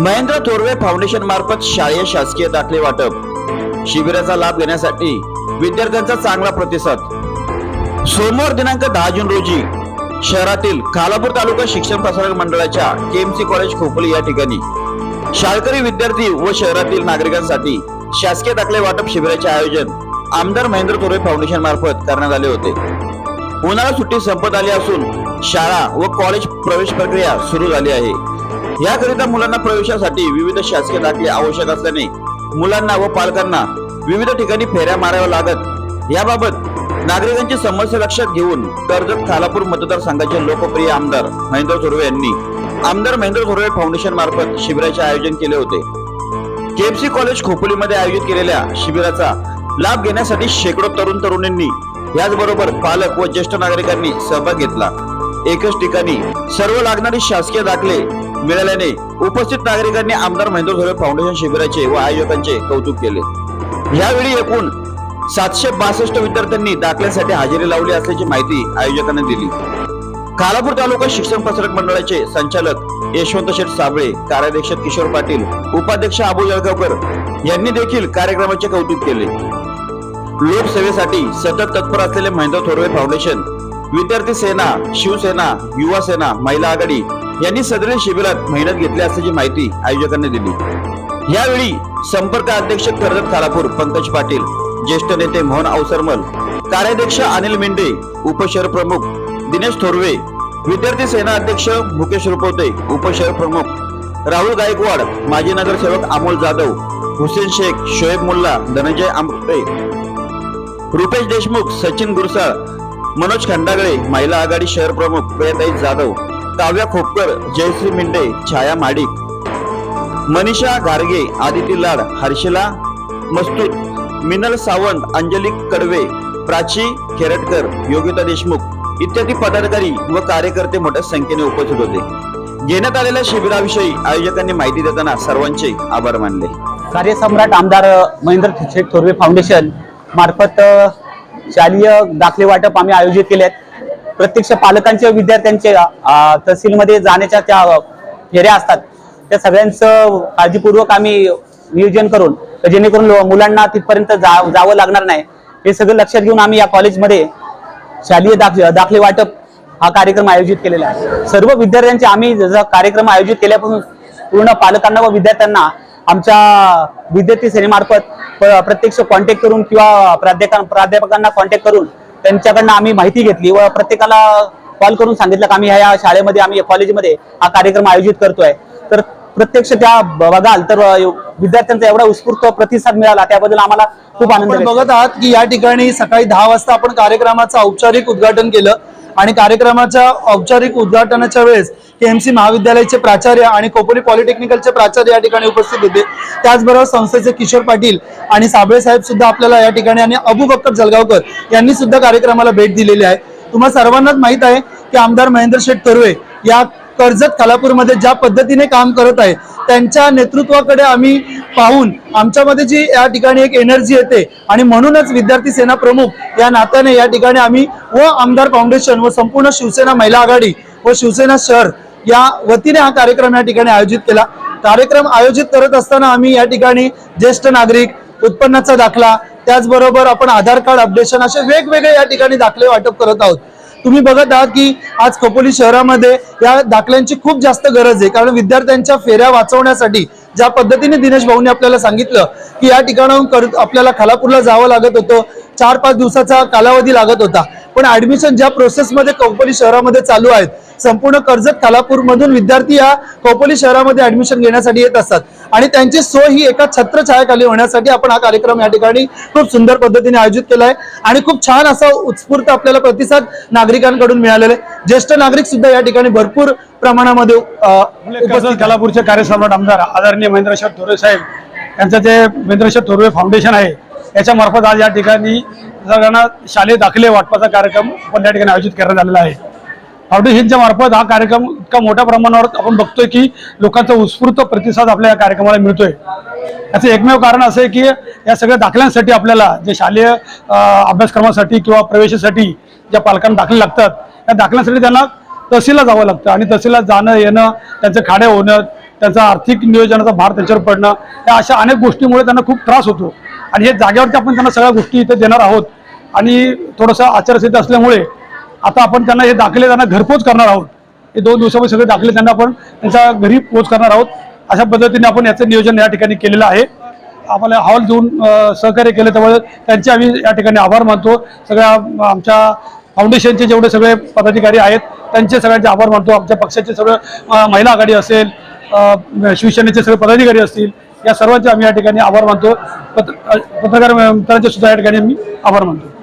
Mahendra Thorave foundation मार्फत शालेय शासकीय दाखले वाटप. शिबिराचा लाभ घेण्यासाठी विद्यार्थ्यांचा चांगला प्रतिसाद. सोमवार दिनांक दहा जून रोजी शहरातील खालापूर तालुका शिक्षण प्रसारक मंडळाच्या केएमसी कॉलेज खोपोली या ठिकाणी शाळकरी विद्यार्थी व शहरातील नागरिकांसाठी शासकीय दाखले वाटप शिबिराचे आयोजन आमदार महेंद्र थोरवे फाउंडेशन मार्फत करण्यात आले होते. उन्हाळा सुट्टी संपत आली असून शाळा व कॉलेज प्रवेश प्रक्रिया सुरू झाली आहे. याकरिता मुलांना प्रवेशासाठी विविध शासकीय दाखले आवश्यक असल्याने मुलांना व पालकांना विविध ठिकाणी फेऱ्या माराव्या लागत. याबाबत नागरिकांची समस्या लक्षात घेऊन कर्जत खालापूर मतदारसंघाचे लोकप्रिय आमदार महेंद्र थोरवे यांनी आमदार महेंद्र थोरवे फाउंडेशन मार्फत शिबिराचे आयोजन केले होते. केएफसी कॉलेज खोपोलीमध्ये आयोजित केलेल्या शिबिराचा लाभ घेण्यासाठी शेकडो तरुण तरुणींनी याचबरोबर पालक व ज्येष्ठ नागरिकांनी सहभाग घेतला. एकच ठिकाणी सर्व लागणारी शासकीय दाखले मिळाल्याने उपस्थित नागरिकांनी आमदार महेंद्र धोरे फाउंडेशन शिबिराचे व आयोजकांचे कौतुक केले. यावेळी एकूण सातशे बासष्ट विद्यार्थ्यांनी दाखल्यासाठी हजेरी लावली असल्याची माहिती आयोजकांनी दिली. खालापूर तालुका शिक्षण प्रसारक मंडळाचे संचालक यशवंत शेठ साबळे कार्याध्यक्ष किशोर पाटील उपाध्यक्ष अबू जळगावकर यांनी देखील कार्यक्रमाचे कौतुक केले. लोकसेवेसाठी सतत तत्पर असलेले महेंद्र थोरवे फाउंडेशन विद्यार्थी सेना शिवसेना युवा सेना महिला आघाडी यांनी सदरील शिबिरात मेहनत घेतली असल्याची माहिती आयोजकांनी दिली. यावेळी संपर्क अध्यक्ष कर्जत खालापूर पंकज पाटील ज्येष्ठ नेते मोहन अवसरमल कार्याध्यक्ष अनिल मेंढे उपशहर प्रमुख दिनेश थोरवे विद्यार्थी सेना अध्यक्ष मुकेश रुपवते उपशहर प्रमुख राहुल गायकवाड माजी नगरसेवक अमोल जाधव हुसेन शेख शोएब मुल्ला धनंजय आंबे रुपेश देशमुख सचिन गुरसाळ मनोज खंडागळे महिला आघाडी शहर प्रमुख प्रियताई जाधव काव्या खोपकर जयश्री मिंडे छाया माडिक मनीषा घारगे आदिती लाड हर्षिला मस्तूत मिनल सावंत अंजली कडवे प्राची खेरटकर योगिता देशमुख इत्यादी पदाधिकारी व कार्यकर्ते मोठ्या संख्येने उपस्थित होते. घेण्यात आलेल्या शिबिराविषयी आयोजकांनी माहिती देताना सर्वांचे आभार मानले. कार्यसम्राट आमदार महेंद्र शेठ थोरवे फाउंडेशन मार्फत शालेय दाखले वाटप आम्ही आयोजित केले आहेत प्रत्यक्ष पालकांचे विद्यार्थ्यांचे तहसीलमध्ये जाण्याच्या त्या फेऱ्या असतात. त्या सगळ्यांचं काळजीपूर्वक आम्ही नियोजन करून जेणेकरून मुलांना तिथपर्यंत जा जावं लागणार नाही. हे सगळं लक्षात घेऊन आम्ही या कॉलेजमध्ये शालेय दाख दाखले वाटप हा कार्यक्रम आयोजित केलेला आहे. सर्व विद्यार्थ्यांचे आम्ही जसा कार्यक्रम आयोजित केल्यापासून पूर्ण पालकांना व विद्यार्थ्यांना आमच्या विद्यार्थी सेनेमार्फत प्रत्यक्ष कॉन्टॅक्ट करून किंवा प्राध्यापक प्राध्यापकांना कॉन्टॅक्ट करून त्यांच्याकडनं आम्ही माहिती घेतली व प्रत्येकाला कॉल करून सांगितलं की आम्ही ह्या शाळेमध्ये आम्ही या कॉलेजमध्ये हा कार्यक्रम आयोजित करतोय. तर प्रत्यक्ष त्या बघाल तर विद्यार्थ्यांचा एवढा उत्स्फूर्त प्रतिसाद मिळाला त्याबद्दल आम्हाला खूप आनंद बघत आहात की या ठिकाणी सकाळी दहा वाजता आपण कार्यक्रमाचं औपचारिक उद्घाटन केलं. आणि कार्यक्रमाच्या औपचारिक उद्घाटनाच्या वेळेस केएमसी महाविद्यालयाचे प्राचार्य आणि कोपोली पॉलिटेक्निकलचे प्राचार्य या ठिकाणी उपस्थित होते. त्याचबरोबर संस्थेचे किशोर पाटील आणि साबळे साहेब सुद्धा आपल्याला या ठिकाणी आणि अबू बक्कर जलगावकर यांनी सुद्धा कार्यक्रमाला भेट दिलेली आहे. तुम्हाला सर्वांनाच माहीत आहे की आमदार महेंद्र शेठ तर्वे या कर्जत खालापूरमध्ये ज्या पद्धतीने काम करत आहे त्यांच्या नेतृत्वाकडे आम्ही पाहून आमच्यामध्ये जी या ठिकाणी एक एनर्जी येते आणि म्हणूनच विद्यार्थी सेना प्रमुख या नात्याने या ठिकाणी आम्ही व आमदार फाउंडेशन व संपूर्ण शिवसेना महिला आघाडी व शिवसेना शहर या वतीने हा कार्यक्रम या ठिकाणी आयोजित केला. कार्यक्रम आयोजित करत असताना आम्ही या ठिकाणी ज्येष्ठ नागरिक उत्पन्नाचा दाखला त्याचबरोबर आपण आधार कार्ड अपडेशन असे वेगवेगळे या ठिकाणी दाखले वाटप करत आहोत. तुम्ही बघत आहात की आज खोपोली शहरामध्ये या दाखल्यांची खूप जास्त गरज आहे. कारण विद्यार्थ्यांच्या फेऱ्या वाचवण्यासाठी ज्या पद्धतीने दिनेश भाऊनी आपल्याला सांगितलं की या ठिकाणाहून आपल्याला खालापूरला जावं लागत होतं. चार पाच दिवसाचा कालावधी लागत होता. पण ऍडमिशन ज्या प्रोसेसमध्ये खोपोली शहरामध्ये चालू आहेत संपूर्ण कर्जत खालापूर मधून विद्यार्थी या खोपोली शहरामध्ये ऍडमिशन घेण्यासाठी येत असतात. आणि त्यांची सोय ही एका छत्रछायाखाली होण्यासाठी आपण हा कार्यक्रम या ठिकाणी खूप सुंदर पद्धतीने आयोजित केला आहे आणि खूप छान असा उत्स्फूर्त आपल्याला प्रतिसाद नागरिकांकडून मिळालेला आहे. ज्येष्ठ नागरिक सुद्धा या ठिकाणी भरपूर प्रमाणामध्ये खालापूरचे कार्यसम्राट आमदार आदरणीय महेंद्रशेठ थोरवे साहेब यांचं जे महेंद्रशेठ थोरवे फाउंडेशन आहे याच्या मार्फत आज या ठिकाणी सगळ्यांना शालेय दाखले वाटपाचा कार्यक्रम आपण या ठिकाणी आयोजित करण्यात आलेला आहे. फाउंडेशनच्या मार्फत हा कार्यक्रम इतका मोठ्या प्रमाणावर आपण बघतोय की लोकांचा उत्स्फूर्त प्रतिसाद आपल्या या कार्यक्रमाला मिळतोय. याचं एकमेव कारण असं आहे की या सगळ्या दाखल्यांसाठी आपल्याला जे शालेय अभ्यासक्रमासाठी किंवा प्रवेशासाठी ज्या पालकांना दाखले लागतात त्या दाखल्यांसाठी त्यांना तहसीलला जावं लागतं आणि तहसीलला जाणं येणं त्यांचं खाडे होणं त्यांचा आर्थिक नियोजनाचा भार त्यांच्यावर पडणं या अशा अनेक गोष्टीमुळे त्यांना खूप त्रास होतो. आणि हे जागेवरती आपण त्यांना सगळ्या गोष्टी इथे देणार आहोत. आणि थोडंसं आचारसंहिता असल्यामुळे आता आपण त्यांना हे दाखले त्यांना घरपोच करणार आहोत. हे दोन दिवसामध्ये सगळे दाखले त्यांना आपण त्यांच्या घरी पोच करणार आहोत. अशा पद्धतीने आपण याचं नियोजन या ठिकाणी केलेलं आहे. आम्हाला हॉल देऊन सहकार्य केलं त्यामुळे त्यांचे आम्ही या ठिकाणी आभार मानतो. सगळ्या आमच्या फाउंडेशनचे जेवढे सगळे पदाधिकारी आहेत त्यांचे सगळ्यांचे आभार मानतो. आमच्या पक्षाचे सगळं महिला आघाडी असेल शिवसेनेचे सगळे पदाधिकारी असतील या सर्वांचे आम्ही या ठिकाणी आभार मानतो. पत्र- पत्रकार मित्रांचे सुद्धा या ठिकाणी आम्ही आभार मानतो.